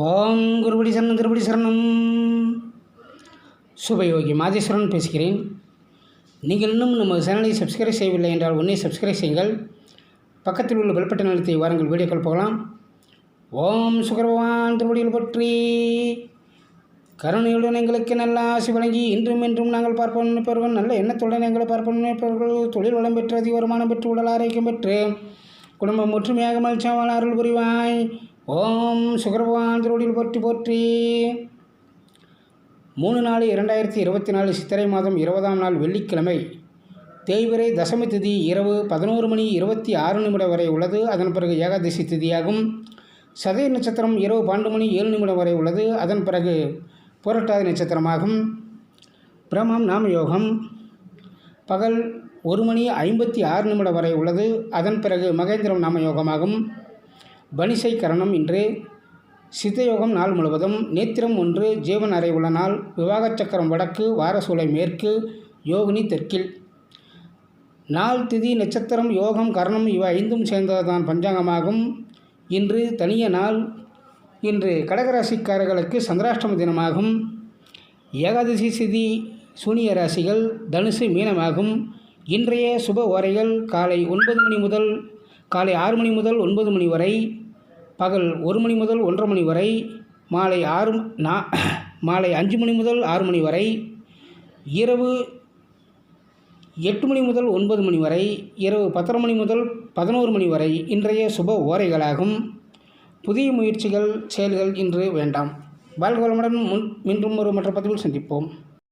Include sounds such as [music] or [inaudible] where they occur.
ஓம் குருபடி சரணம் திருபடி சரணம். சுபயோகி மாதேஸ்வரன் பேசுகிறேன். நீங்கள் இன்னும் நம்ம சேனலை சப்ஸ்கிரைப் செய்யவில்லை என்றால் உன்னை சப்ஸ்கிரைப் செய்யுங்கள். பக்கத்தில் உள்ள பெல்பட்ட நிலத்தை வாருங்கள் வீடியோக்கள் போகலாம். ஓம் சுகர்பகவான் திருபடியில் பற்றி. கருணையுடன் எங்களுக்கு நல்ல ஆசை வழங்கி இன்றும் என்றும் நாங்கள் பார்ப்போம் நினைப்பவர்கள் நல்ல எண்ணத்துடன் எங்களை பார்ப்போம் நினைப்பவர்கள் தொழில் வளம் பெற்று அதிக வருமானம் பெற்று உடல் ஆரோக்கியம் பெற்று குடும்பம் ஒற்றுமையாக மகிழ்ச்சியாக அருள் புரிவாய். ஓம் சுகர்பவான் திருவடியில் போற்றி போற்றி. மூணு நாலு இரண்டாயிரத்தி இருபத்தி நாலு சித்திரை மாதம் இருபதாம் நாள் வெள்ளிக்கிழமை தேய்பிரை தசமி திதி இரவு பதினோரு மணி இருபத்தி ஆறு நிமிடம் வரை உள்ளது. அதன் பிறகு ஏகாதசி திதியாகும். சதய நட்சத்திரம் இரவு பன்னெண்டு மணி ஏழு நிமிடம் வரை உள்ளது. அதன் பிறகு புரட்டாதி நட்சத்திரமாகும். பிரம்மம் நாம யோகம். பகல் ஒரு மணி ஐம்பத்தி ஆறு நிமிடம் வரை உள்ளது. அதன் பிறகு மகேந்திரம் நாம யோகமாகும். பனிசை கரணம் இன்று சித்தயோகம் நாள் முழுவதும் நேத்திரம் ஒன்று ஜீவன் அறை உள்ள நாள் விவாகச் சக்கரம் வடக்கு வாரசூலை மேற்கு யோகினி தெற்கில். நாள் திதி நட்சத்திரம் யோகம் கரணம் இவை ஐந்தும் சேர்ந்ததுதான் பஞ்சாங்கமாகும். இன்று தனிய நாள். இன்று கடகராசிக்காரர்களுக்கு சந்திராஷ்டம தினமாகும். ஏகாதசி சிதி சூனிய ராசிகள் தனுசு மீனமாகும். இன்றைய சுப ஓரைகள் காலை ஒன்பது மணி முதல் காலை ஆறு மணி முதல் ஒன்பது மணி வரை பகல் ஒரு மணி முதல் ஒன்றரை மணி வரை மாலை ஆறு நா [coughs] மாலை அஞ்சு மணி முதல் ஆறு மணி வரை இரவு எட்டு மணி முதல் ஒன்பது மணி வரை இரவு பத்தரை மணி முதல் பதினோரு மணி வரை இன்றைய சுப ஓரைகளாகும். புதிய முயற்சிகள் செயல்கள் இன்று வேண்டாம். வாழ்க வளமுடன். முன் மீண்டும் ஒரு மற்ற பதிவில் சந்திப்போம்.